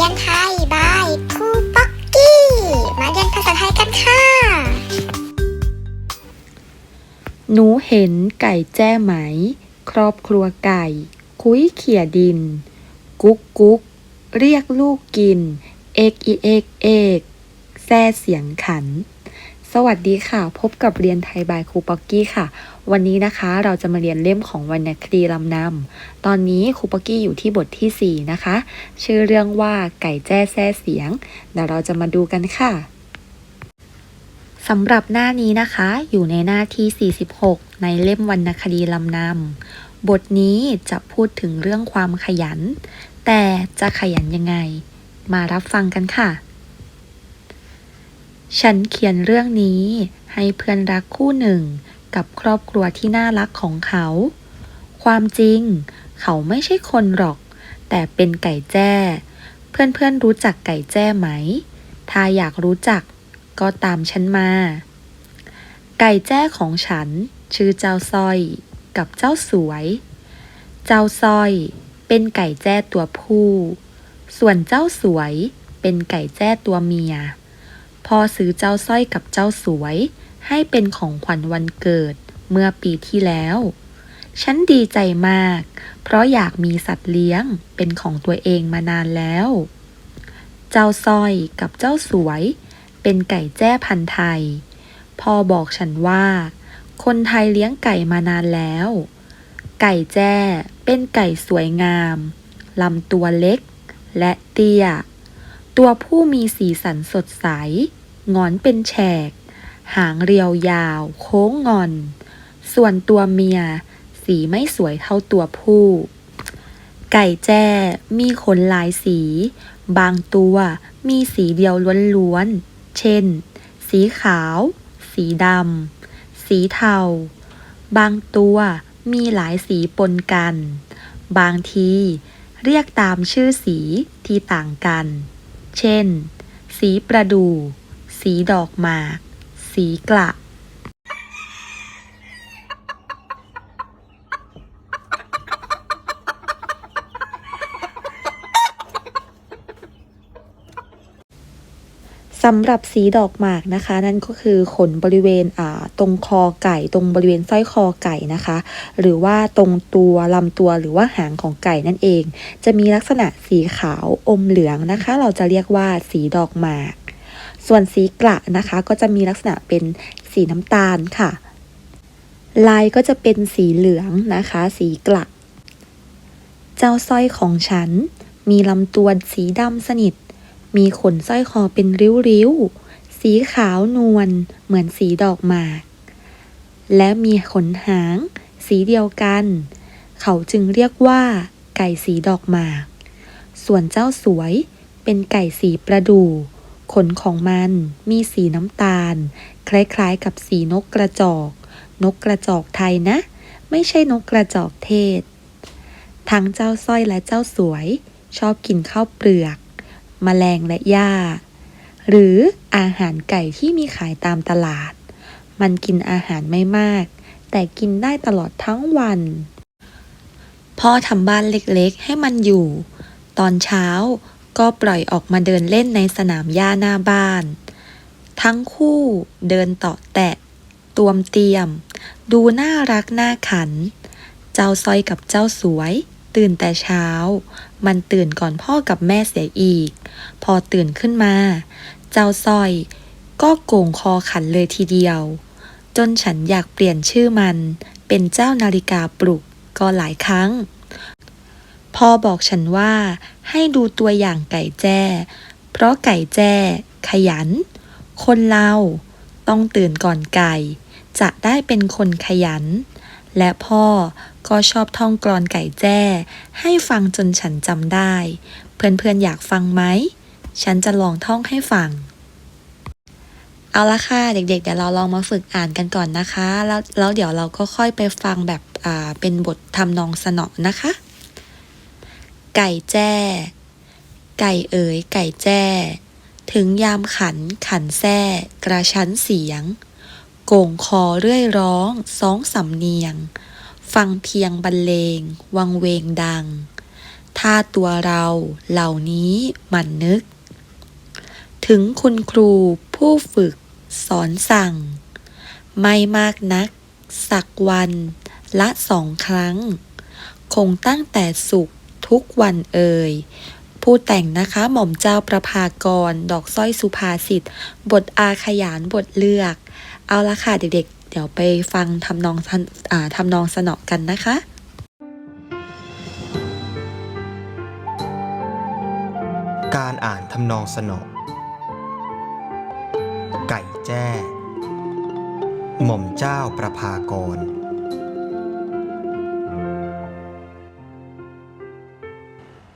รียนไทยบายครูป๊อกกี้ มาเรียนภาษาไทยกันค่ะ หนูเห็นไก่แจ้ไหม ครอบครัวไก่ คุยเขี่ยดิน กุ๊กกุ๊กเรียกลูกกิน เอกอีเอกเอกแซ่เสียงขัน สวัสดีค่ะ พบกับเรียนไทยบายครูป๊อกกี้ค่ะ วันนี้นะคะเราจะมาเรียนเล่มของวรรณคดีลำนำตอนนี้ครูป๊อกกี้อยู่ที่บทที่ 4 นะคะ ชื่อเรื่องว่าไก่แจ้แซ่เสียงเดี๋ยวเราจะมาดูกันค่ะสำหรับหน้านี้นะคะ อยู่ในหน้าที่ 46 ในเล่มวรรณคดีลำนำบทนี้จะพูดถึงเรื่องความขยัน แต่จะขยันยังไง มารับฟังกันค่ะ ฉันเขียนเรื่องนี้ให้เพื่อนรักคู่หนึ่งกับครอบครัวที่น่ารักของเขา ความจริง เขาไม่ใช่คนหรอก แต่เป็นไก่แจ้ เพื่อนๆรู้จักไก่แจ้ไหม ถ้าอยากรู้จักก็ตามฉันมา ไก่แจ้ของฉัน ชื่อเจ้าสร้อย กับเจ้าสวย เจ้าสร้อย เป็นไก่แจ้ตัวผู้ ส่วนเจ้าสวย เป็นไก่แจ้ตัวเมีย พ่อซื้อเจ้าสร้อยกับเจ้าสวย ให้เป็นของขวัญวันเกิดเมื่อปีที่แล้ว ฉันดีใจมาก เพราะอยากมีสัตว์เลี้ยงเป็นของตัวเองมานานแล้ว เจ้าสร้อยกับเจ้าสวย เป็นไก่แจ้พันธุ์ไทย พ่อบอกฉันว่า คนไทยเลี้ยงไก่มานานแล้ว ไก่แจ้เป็นไก่สวยงามลำตัวเล็กและเตี้ย ตัวผู้มีสีสันสดใส งอนเป็นแฉก หางเรียวยาว โค้งงอน ส่วนตัวเมีย สีไม่สวยเท่าตัวผู้ ไก่แจ้มีขนหลายสี บางตัวมีสีเดียวล้วนๆ เช่น สีขาว สีดำ สีเทา บางตัวมีหลายสีปนกัน บางทีเรียกตามชื่อสีที่ต่างกัน เช่น สีประดู่ สีดอกหมาก สีกระ สำหรับสีดอกหมากนะคะ นั่นก็คือขนบริเวณอ่าตรงคอไก่ ตรงบริเวณสร้อยคอไก่นะคะ หรือว่าตรงตัวลำตัวหรือว่าหางของไก่นั่นเอง จะมีลักษณะสีขาวอมเหลืองนะคะ เราจะเรียกว่าสีดอกหมาก ส่วนสีกระนะคะ ก็จะมีลักษณะเป็นสีน้ำตาลค่ะ ลายก็จะเป็นสีเหลืองนะคะ สีกระเจ้าสร้อยของฉัน มีลำตัวสีดำสนิท มีขนสร้อยคอเป็นริ้วๆ สีขาวนวลเหมือนสีดอกหมาก และมีขนหาง สีเดียวกัน เขาจึงเรียกว่า ไก่สีดอกหมาก ส่วนเจ้าสวยเป็นไก่สีประดู่ ขนของมันมีสีน้ำตาล คล้ายๆกับสีนกกระจอก นกกระจอกไทยนะ ไม่ใช่นกกระจอกเทศ ทั้งเจ้าสร้อยและเจ้าสวยชอบกินข้าวเปลือก แมลงและหญ้า หรืออาหารไก่ที่มีขายตามตลาด มันกินอาหารไม่มาก แต่กินได้ตลอดทั้งวัน พ่อทำบ้านเล็กๆ ให้มันอยู่ ตอนเช้าก็ปล่อยออกมาเดินเล่นในสนามหญ้าหน้าบ้าน ทั้งคู่เดินต่อแตะตวมเตียม ดูน่ารักน่าขัน เจ้าสร้อยกับเจ้าสวย ตื่นแต่เช้า มันตื่นก่อนพ่อกับแม่เสียอีก พอตื่นขึ้นมา เจ้าสร้อย ก็โก่งคอขันเลยทีเดียว จนฉันอยากเปลี่ยนชื่อมัน เป็นเจ้านาฬิกาปลุกก็หลายครั้งพ่อบอกฉันว่า ให้ดูตัวอย่างไก่แจ้ เพราะไก่แจ้ ขยัน คนเรา ต้องตื่นก่อนไก่ จะได้เป็นคนขยัน และพ่อก็ชอบท่องกลอนไก่แจ้ ให้ฟังจนฉันจำได้ เพื่อนๆอยากฟังไหม ฉันจะลองท่องให้ฟัง เอาละค่ะ เด็กๆ เดี๋ยวเราลองมาฝึกอ่านกันก่อนนะคะ แล้วแล้วเดี๋ยวเราก็ค่อยไปฟังแบบอ่าเป็นบททำนองสนอนะคะ ไก่แจ้ ไก่เอ๋ยไก่แจ้ ถึงยามขันขันแท้กระชั้นเสียง ก่งคอเรื่อยร้องสองสำเนียง ฟังเพียงบรรเลง วังเวงดัง ถ้าตัวเราเหล่านี้หมันนึก ถึงคุณครูผู้ฝึก สอนสั่ง ไม่มากนัก สักวันละสองครั้ง คงตั้งแต่สุขทุกวันเอ่ยผู้แต่งนะคะหม่อมเจ้าประภากร ดอกสร้อยสุภาษิต บทอาขยานบทเลือก เอาละค่ะเด็กๆ เดี๋ยวไปฟังทำนองทันอ่าทำนองสนอกันนะคะการอ่านทำนองสนอ ไก่แจ้ หม่อมเจ้าประภากร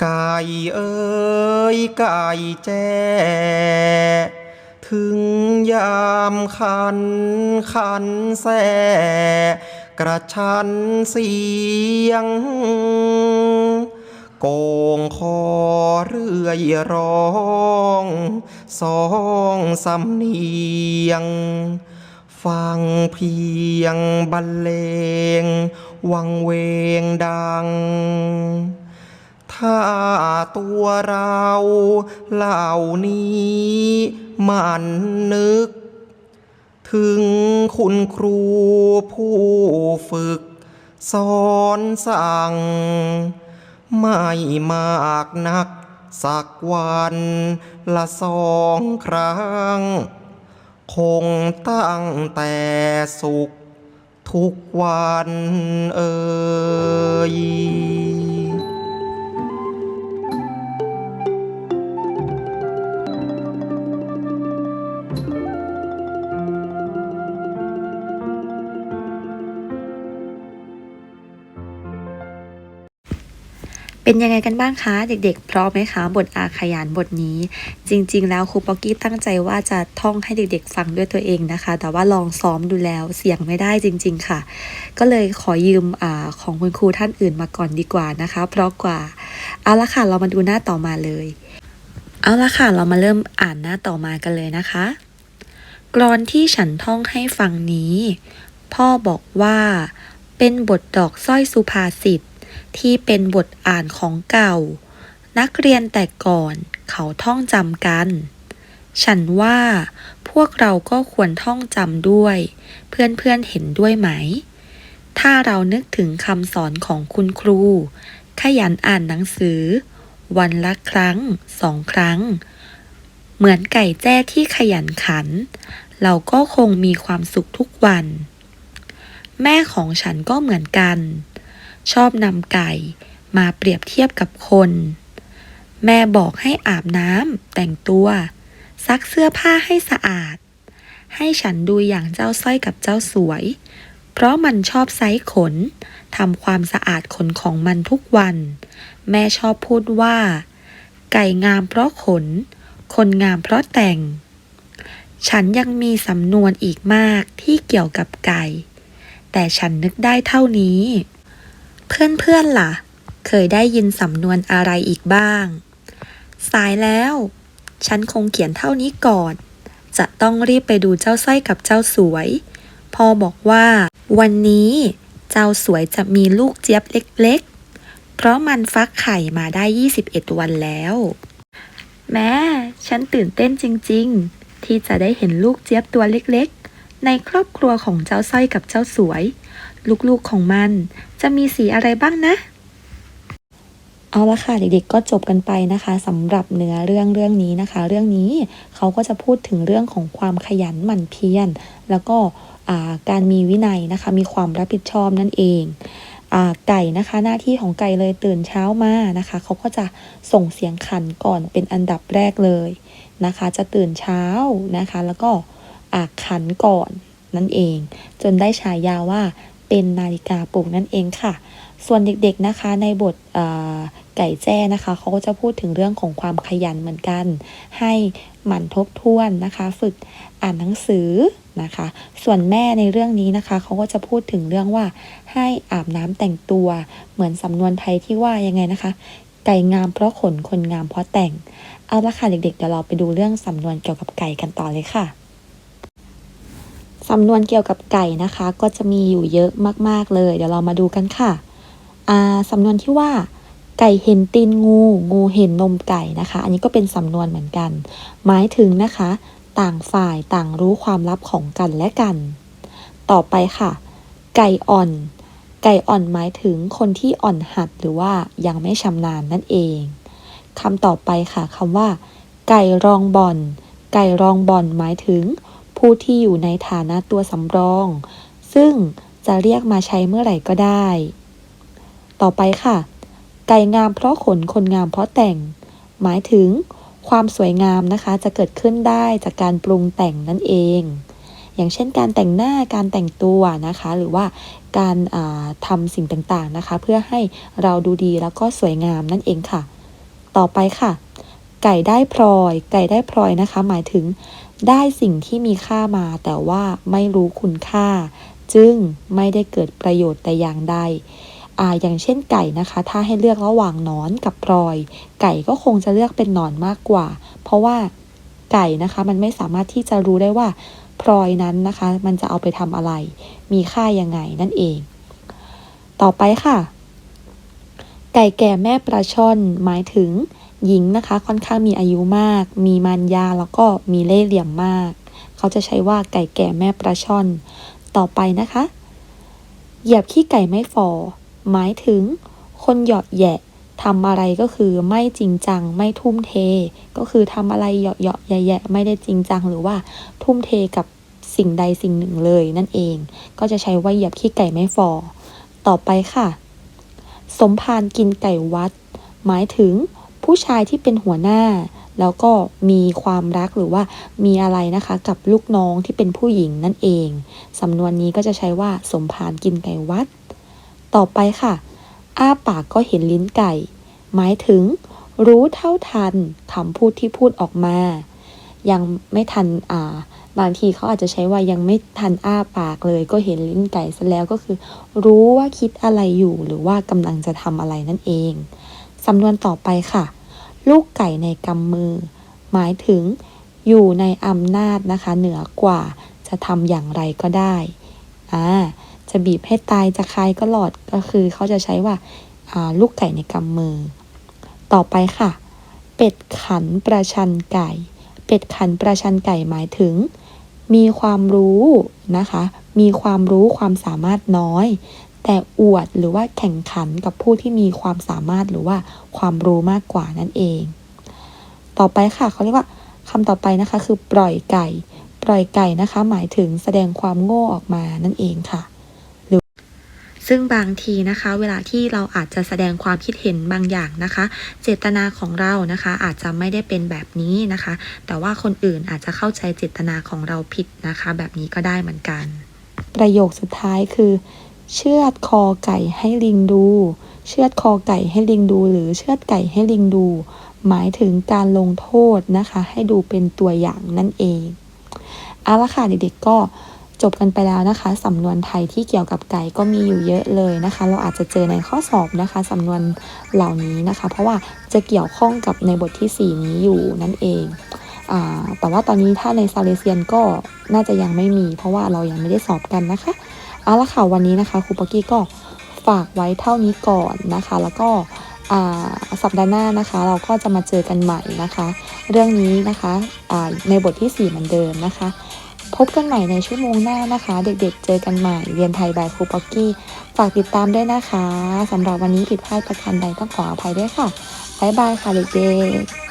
ไก่เอ้ยไก่แจ้ ถึงยามคันคันแสกระชันเสียง โกงคอเรื่อยร้องสองสำเนียง ฟังเพียงบรรเลง วังเวงดัง ถ้าตัวเราเหล่านี้มันนึก ถึงคุณครูผู้ฝึก สอนสั่ง ไม่มากนัก สักวันละสองครั้ง คงตั้งแต่สุขทุกวันเอ่ย เป็นยังไงกันบ้างคะ เด็กๆ พร้อมไหมคะบทอาขยานบทนี้ จริง ๆ แล้วครูป๊อกกี้ตั้งใจว่าจะท่องให้เด็กๆ ฟังด้วยตัวเองนะคะ แต่ว่าลองซ้อมดูแล้วเสียงไม่ได้จริง ๆ ค่ะ ก็เลยขอยืมอาของคุณครูท่านอื่นมาก่อนดีกว่านะคะ เพราะกว่าเอาละค่ะเรามาดูหน้าต่อมาเลย เอาละค่ะเรามาเริ่มอ่านหน้าต่อมากันเลยนะคะ กรอนที่ฉันท่องให้ฟังนี้ พ่อบอกว่า เป็นบทดอกสร้อยสุภาษิต ที่เป็นบทอ่านของเก่า นักเรียนแต่ก่อนเขาท่องจำกัน ฉันว่าพวกเราก็ควรท่องจำด้วย เพื่อนๆเห็นด้วยไหม ถ้าเรานึกถึงคำสอนของคุณครู ขยันอ่านหนังสือ วันละครั้งสองครั้ง เหมือนไก่แจ้ที่ขยันขัน เราก็คงมีความสุขทุกวัน แม่ของฉันก็เหมือนกัน ชอบนำไก่มาเปรียบเทียบกับคน แม่บอกให้อาบน้ำแต่งตัว ซักเสื้อผ้าให้สะอาด ให้ฉันดูอย่างเจ้าสร้อยกับเจ้าสวย เพราะมันชอบไซส์ขนทำความสะอาดขนของมันทุกวัน แม่ชอบพูดว่า ไก่งามเพราะขน คนงามเพราะแต่ง ฉันยังมีสำนวนอีกมากที่เกี่ยวกับไก่ แต่ฉันนึกได้เท่านี้ เพื่อนๆล่ะ เคยได้ยินสำนวนอะไรอีกบ้าง สายแล้ว ฉันคงเขียนเท่านี้ก่อน จะต้องรีบไปดูเจ้าสร้อยกับเจ้าสวย พ่อบอกว่า วันนี้เจ้าสวยจะมีลูกเจี๊ยบเล็กๆ เพราะมันฟักไข่มาได้ 21 วันแล้ว แม่ฉันตื่นเต้นจริงๆ ที่จะได้เห็นลูกเจี๊ยบตัวเล็กๆ ในครอบครัวของเจ้าสร้อยกับเจ้าสวย ลูกๆของมัน จะมีสีอะไรบ้างนะเอาละค่ะเด็กๆก็จบกันไปนะคะสำหรับเนื้อเรื่องเรื่องนี้นะคะ เรื่องนี้เขาก็จะพูดถึงเรื่องของความขยันหมั่นเพียรแล้วก็การมีวินัยนะคะ มีความรับผิดชอบนั่นเองอไก่นะคะ หน้าที่ของไก่เลยตื่นเช้ามานะคะ เขาก็จะส่งเสียงขันก่อนเป็นอันดับแรกเลยนะคะ จะตื่นเช้านะคะ แล้วก็ขันก่อนนั่นเอง จนได้ฉายาว่า เป็นนาฬิกาปลุกนั่นเองค่ะ ส่วนเด็กๆนะคะในบทไก่แจ้นะคะเขาก็จะพูดถึงเรื่องของความขยันเหมือนกัน ให้หมั่นทบทวนนะคะ ฝึกอ่านหนังสือนะคะ ส่วนแม่ในเรื่องนี้นะคะเขาก็จะพูดถึงเรื่องว่าให้อาบน้ำแต่งตัว เหมือนสำนวนไทยที่ว่ายังไงนะคะ ไก่งามเพราะขนคนงามเพราะแต่ง เอาละค่ะเด็กๆเดี๋ยวเราไปดูเรื่องสำนวนเกี่ยวกับไก่กันต่อเลยค่ะ สำนวนเกี่ยวกับไก่นะคะ ก็จะมีอยู่เยอะมากๆเลย เดี๋ยวเรามาดูกันค่ะอ่าสำนวนที่ว่า ไก่เห็นตีนงู งูเห็นนมไก่นะคะ อันนี้ก็เป็นสำนวนเหมือนกัน หมายถึงนะคะ ต่างฝ่ายต่างรู้ความลับของกันและกัน ต่อไปค่ะ ไก่อ่อน ไก่อ่อนหมายถึงคนที่อ่อนหัดหรือว่ายังไม่ชำนาญนั่นเองคำต่อไปค่ะคำว่า ไก่รองบอนไก่รองบอนหมายถึง ผู้ที่อยู่ในฐานะตัวสำรอง ซึ่งจะเรียกมาใช้เมื่อไหร่ก็ได้ ต่อไปค่ะ ไก่งามเพราะขนคนงามเพราะแต่ง หมายถึงความสวยงามนะคะจะเกิดขึ้นได้จากการปรุงแต่งนั่นเอง อย่างเช่นการแต่งหน้าการแต่งตัวนะคะ หรือว่าการาทำสิ่งต่างๆนะคะ เพื่อให้เราดูดีแล้วก็สวยงามนั่นเองค่ะ ต่อไปค่ะ ไก่ได้พลอย ไก่ได้พลอยนะคะ หมายถึง ได้สิ่งที่มีค่ามาแต่ว่าไม่รู้คุณค่า จึงไม่ได้เกิดประโยชน์แต่อย่างใดอ่าอย่างเช่นไก่นะคะ ถ้าให้เลือกระหว่างนอนกับพลอย ไก่ก็คงจะเลือกเป็นนอนมากกว่า เพราะว่าไก่นะคะมันไม่สามารถที่จะรู้ได้ว่าพลอยนั้นนะคะ มันจะเอาไปทำอะไร มีค่ายังไงนั่นเอง ต่อไปค่ะ ไก่แก่แม่ปลาช่อนหมายถึง หญิงนะคะค่อนข้างมีอายุมาก มีมารยาแล้วก็มีเล่ห์เหลี่ยมมาก เขาจะใช้ว่าไก่แก่แม่ปลาช่อน ต่อไปนะคะ เหยียบขี้ไก่ไม่ฟอ หมายถึง คนหยาะแยะทำอะไรก็คือไม่จริงจังไม่ทุ่มเท ก็คือทำอะไรเหยาะเหยาะแยะไม่ได้จริงจังหรือว่าทุ่มเทกับสิ่งใดสิ่งหนึ่งเลยนั่นเอง ก็จะใช้ว่าเหยียบขี้ไก่ไม่ฟอ ต่อไปค่ะ สมภารกินไก่วัด หมายถึง ผู้ชายที่เป็นหัวหน้า แล้วก็มีความรักหรือว่ามีอะไรนะคะกับลูกน้องที่เป็นผู้หญิงนั่นเอง สำนวนนี้ก็จะใช้ว่าสมภารกินไก่วัด ต่อไปค่ะ อ้าปากก็เห็นลิ้นไก่ หมายถึง รู้เท่าทันคำพูดที่พูดออกมา ยังไม่ทันอ่าบางทีเขาอาจจะใช้ว่ายังไม่ทันอ้าปากเลย ก็เห็นลิ้นไก่ซะแล้วก็คือ รู้ว่าคิดอะไรอยู่หรือว่ากำลังจะทำอะไรนั่นเอง สำนวนต่อไปค่ะ ลูกไก่ในกำมือ หมายถึงอยู่ในอำนาจนะคะ เหนือกว่าจะทำอย่างไรก็ได้อ่าจะบีบให้ตายจะคายก็หลอดก็คือเขาจะใช้ว่าอ่าลูกไก่ในกำมือ ต่อไปค่ะ เป็ดขันประชันไก่ เป็ดขันประชันไก่หมายถึง มีความรู้นะคะ มีความรู้ความสามารถน้อย แต่อวดหรือว่าแข่งขันกับผู้ที่มีความสามารถหรือว่าความรู้มากกว่านั่นเอง ต่อไปค่ะเขาเรียกว่าคำต่อไปนะคะคือปล่อยไก่ ปล่อยไก่นะคะ หมายถึงแสดงความโง่ออกมานั่นเองค่ะซึ่งบางทีนะคะ เวลาที่เราอาจจะแสดงความคิดเห็นบางอย่างนะคะ เจตนาของเรานะคะ อาจจะไม่ได้เป็นแบบนี้นะคะ แต่ว่าคนอื่นอาจจะเข้าใจเจตนาของเราผิดนะคะ แบบนี้ก็ได้เหมือนกัน ประโยคสุดท้ายคือ เชือดคอไก่ให้ลิงดู เชือดคอไก่ให้ลิงดู หรือเชือดไก่ให้ลิงดู หมายถึงการลงโทษนะคะ ให้ดูเป็นตัวอย่างนั่นเองเอาละค่ะเด็กๆก็จบกันไปแล้วนะคะ สำนวนไทยที่เกี่ยวกับไก่ก็มีอยู่เยอะเลยนะคะ เราอาจจะเจอในข้อสอบนะคะ สำนวนเหล่านี้นะคะ เพราะว่าจะเกี่ยวข้องกับในบทที่ 4 นี้อยู่นั่นเองอแต่ว่าตอนนี้ถ้าในซาเลเซียนก็น่าจะยังไม่มี เพราะว่าเรายังไม่ได้สอบกันนะคะ เอาละค่ะวันนี้นะคะครูปกี้ก็ฝากไว้เท่านี้ก่อนนะคะ แล้วก็อ่าสัปดาห์หน้านะคะ เราก็จะมาเจอกันใหม่นะคะ เรื่องนี้นะคะอ่าในบทที่ 4 เหมือนเดิมนะคะ พบกันใหม่ในชั่วโมงหน้านะคะ เด็กๆ เจอกันใหม่เรียนไทยบายครูปอกกี้ ฝากติดตามด้วยนะคะสำหรับวันนี้ผิดพลาดประการใดต้องขออภัยด้วยค่ะบ๊ายบายค่ะเด็กๆ